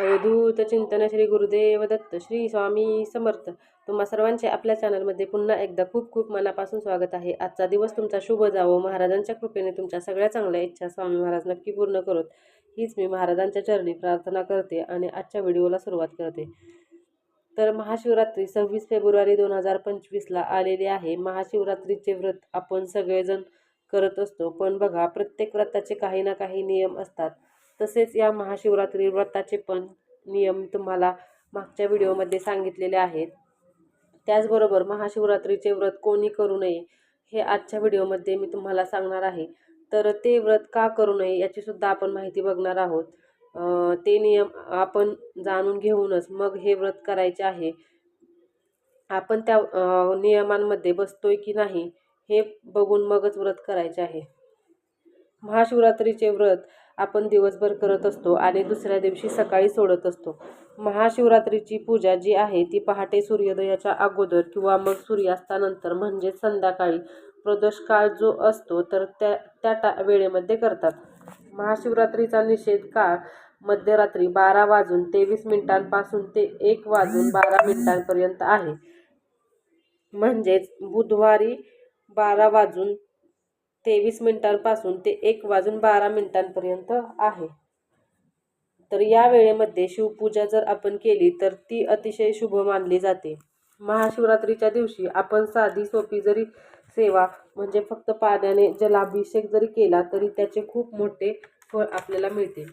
अवधूत चिंतन श्री गुरुदेव दत्त श्री स्वामी समर्थ. तुम्हा सर्वांचे आपल्या चॅनलमध्ये पुन्हा एकदा खूप खूप मनापासून स्वागत आहे. आजचा दिवस तुमचा शुभ जावो. महाराजांच्या कृपेने तुमच्या सगळ्या चांगल्या इच्छा स्वामी महाराज नक्की पूर्ण करत. हीच मी महाराजांच्या चरणी प्रार्थना करते आणि आजच्या व्हिडिओला सुरुवात करते. तर महाशिवरात्री सव्वीस फेब्रुवारी दोन हजार पंचवीसला आलेली आहे. महाशिवरात्रीचे व्रत आपण सगळेजण करत असतो. पण बघा प्रत्येक व्रताचे काही ना काही नियम असतात. तसेच या महाशिवरात्री व्रताचे पण नियम तुम्हाला मागच्या व्हिडिओमध्ये सांगितलेले आहेत. त्याचबरोबर महाशिवरात्रीचे व्रत कोणी करू नये हे आजच्या व्हिडिओमध्ये मी तुम्हाला सांगणार आहे. तर ते व्रत का करू नये याचीसुद्धा आपण माहिती बघणार आहोत. ते नियम आपण जाणून घेऊनच मग हे व्रत करायचे आहे. आपण त्या नियमांमध्ये बसतोय की नाही हे बघून मगच व्रत करायचे आहे. महाशिवरात्रीचे व्रत आपण दिवसभर करत असतो आणि दुसऱ्या दिवशी सकाळी सोडत असतो. महाशिवरात्रीची पूजा जी आहे ती पहाटे सूर्योदयाच्या अगोदर किंवा मग सूर्यास्तानंतर म्हणजेच संध्याकाळी. प्रदोष काळ जो असतो तर त्या त्या टा वेळेमध्ये करतात. महाशिवरात्रीचा निषेध काळ मध्यरात्री बारा वाजून तेवीस मिनिटांपासून ते एक वाजून बारा मिनिटांपर्यंत आहे. म्हणजेच बुधवारी बारा वाजून तेवीस मिनिटांपासून ते एक वाजून बारा मिनिटांपर्यंत आहे. तर या वेळेमध्ये शिवपूजा जर आपण केली तर ती अतिशय शुभ मानली जाते. महाशिवरात्रीच्या दिवशी आपण साधी सोपी जरी सेवा म्हणजे फक्त पाण्याने जलाभिषेक जरी केला तरी त्याचे खूप मोठे फळ आपल्याला मिळते.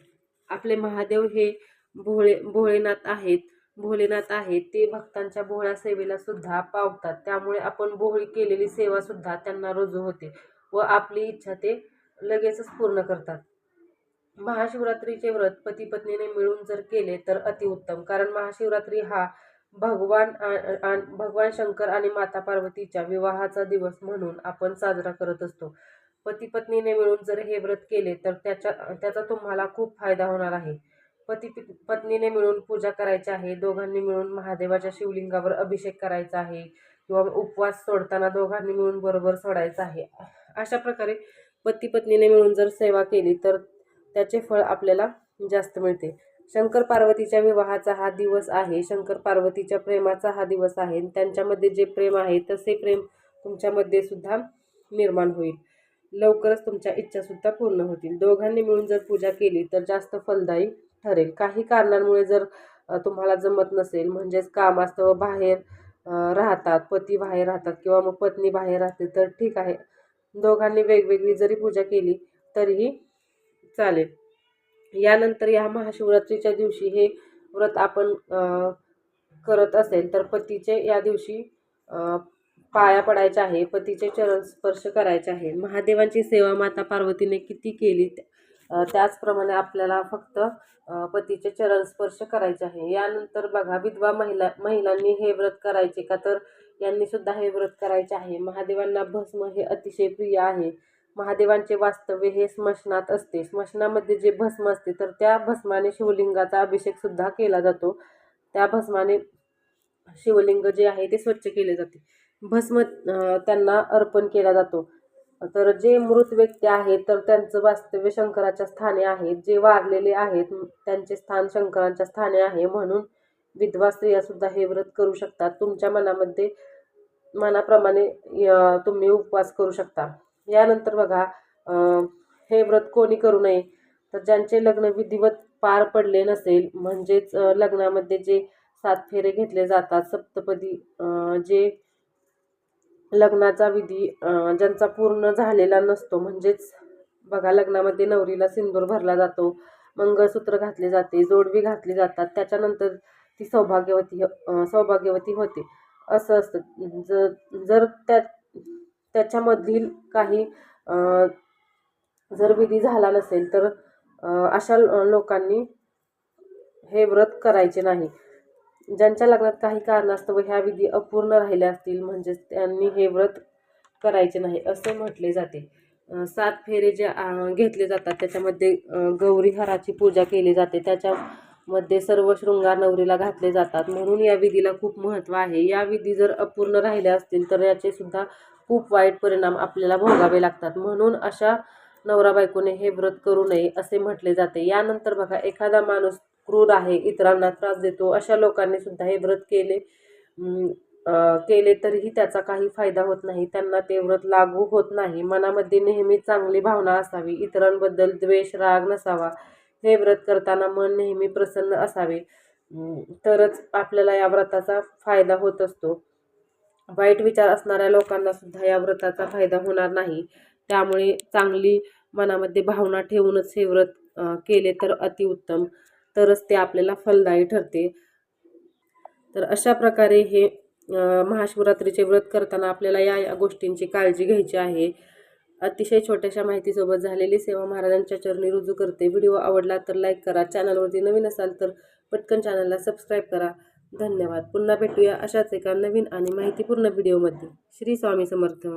आपले महादेव हे भोळे भोळेनाथ आहेत भोलेनाथ आहेत ते भक्तांच्या भोळ्या सेवेला सुद्धा पावतात. त्यामुळे आपण भोळी केलेली सेवा सुद्धा त्यांना रुजू होते. व आपली इच्छा ते लगेचच पूर्ण करतात. महाशिवरात्रीचे व्रत पती पत्नीने मिळून जर केले तर अतिउत्तम कारण महाशिवरात्री हा भगवान आ- भगवान शंकर आणि माता पार्वतीच्या विवाहाचा दिवस म्हणून आपण साजरा करत असतो. पती पत्नीने मिळून जर हे व्रत केले तर त्याच्या त्याचा तुम्हाला खूप फायदा होणार आहे. पती पत्नीने मिळून पूजा करायची आहे दोघांनी मिळून महादेवाच्या शिवलिंगावर अभिषेक करायचा आहे किंवा उपवास सोडताना दोघांनी मिळून बरोबर सोडायचा आहे. अशा प्रकारे पती पत्नीने मिळून जर सेवा केली तर त्याचे फळ आपल्याला जास्त मिळते. शंकर पार्वतीच्या विवाहाचा हा दिवस आहे. शंकर पार्वतीच्या प्रेमाचा हा दिवस आहे. त्यांच्यामध्ये जे प्रेम आहे तसे प्रेम तुमच्यामध्ये सुद्धा निर्माण होईल. लवकरच तुमच्या इच्छासुद्धा पूर्ण होतील. दोघांनी मिळून जर पूजा केली तर जास्त फलदायी ठरेल. काही कारणांमुळे जर तुम्हाला जमत नसेल म्हणजेच कामास्तव बाहेर राहतात पती बाहेर राहतात किंवा मग पत्नी बाहेर राहते तर ठीक आहे. दोघांनी वेगवेगळी जरी पूजा केली तरीही चालेल. यानंतर या महाशिवरात्रीच्या दिवशी हे व्रत आपण करत असेल तर पतीचे या दिवशी पाया पडायच्या आहे पतीचे चरण स्पर्श करायचे आहे. महादेवांची सेवा माता पार्वतीने किती केली त्याचप्रमाणे आपल्याला फक्त पतीचे चरण स्पर्श करायचे आहे. यानंतर बघा विधवा महिला महिलांनी हे व्रत करायचे का? तर यांनी सुद्धा हे व्रत करायचे आहे. महादेवांना भस्म हे अतिशय प्रिय आहे. महादेवांचे वास्तव्य हे स्मशनात असते. स्मशनामध्ये जे भस्म असते तर त्या भस्माने शिवलिंगाचा अभिषेक सुद्धा केला जातो. त्या भस्माने शिवलिंग जे आहे ते स्वच्छ केले जाते. भस्म त्यांना अर्पण केला जातो. तर जे मृत व्यक्ती आहेत तर त्यांचं वास्तव्य शंकराच्या स्थानी आहे. जे वारलेले आहेत त्यांचे स्थान शंकरांच्या स्थाने आहे म्हणून विधवा स्त्रिया सुद्धा हे व्रत करू शकतात. तुमच्या मनामध्ये मनाप्रमाणे तुम्ही उपवास करू शकता. यानंतर बघा हे व्रत कोणी करू नये? तर ज्यांचे लग्न विधिवत पार पडले नसेल म्हणजेच लग्नामध्ये जे सात फेरे घेतले जातात सप्तपदी जे लग्नाचा विधी ज्यांचा पूर्ण झालेला नसतो म्हणजेच बघा लग्नामध्ये नवरीला सिंदूर भरला जातो मंगळसूत्र घातले जाते जोडवी घातली जातात त्याच्यानंतर ती सौभाग्यवती सौभाग्यवती होते. असं असतं. ज जर त्या त्याच्यामधील काही जर विधी झाला नसेल तर अशा लोकांनी हे व्रत करायचे नाही. ज्यांच्या लग्नात काही कारणास्तव ह्या विधी अपूर्ण राहिल्या असतील म्हणजेच त्यांनी हे व्रत करायचे नाही असे म्हटले जाते. सात फेरे जे घेतले जातात त्याच्यामध्ये गौरीहराची गौरी पूजा केली जाते. त्याच्यामध्ये सर्व शृंगार नवरीला घातले जातात. म्हणून या विधीला खूप महत्त्व आहे. या विधी जर अपूर्ण राहिल्या असतील तर याचे सुद्धा खूप वाईट परिणाम आपल्याला भोगावे लागतात. म्हणून अशा नवरा बायकोने हे व्रत करू नये असे म्हटले जाते. यानंतर बघा एखादा माणूस क्रूर आहे इतरांना त्रास देतो अशा लोकांनी सुद्धा हे व्रत केले. केले तरीही त्याचा काही फायदा होत नाही. त्यांना ते व्रत लागू होत नाही. मनामध्ये नेहमी चांगली भावना असावी. इतरांबद्दल द्वेष राग नसावा. हे व्रत करताना मन नेहमी प्रसन्न असावे. तरच आपल्याला या व्रताचा फायदा होत असतो. वाईट विचार असणाऱ्या लोकांना सुद्धा या व्रताचा फायदा होणार नाही. त्यामुळे चांगली मनामध्ये भावना ठेवूनच हे व्रत केले तर अतिउत्तम. तरच ते आपल्याला फलदायी ठरते. तर अशा प्रकारे हे महाशिवरात्रीचे व्रत करताना आपल्याला या या गोष्टींची काळजी घ्यायची आहे. अतिशय छोट्याशा माहितीसोबत झालेली सेवा महाराजांच्या चरणी रुजू करते. व्हिडिओ आवडला तर लाईक करा. चॅनलवरती नवीन असाल तर पटकन चॅनलला सबस्क्राईब करा. धन्यवाद. पुन्हा भेटूया अशाच एका नवीन आणि माहितीपूर्ण व्हिडिओमध्ये. श्री स्वामी समर्थ.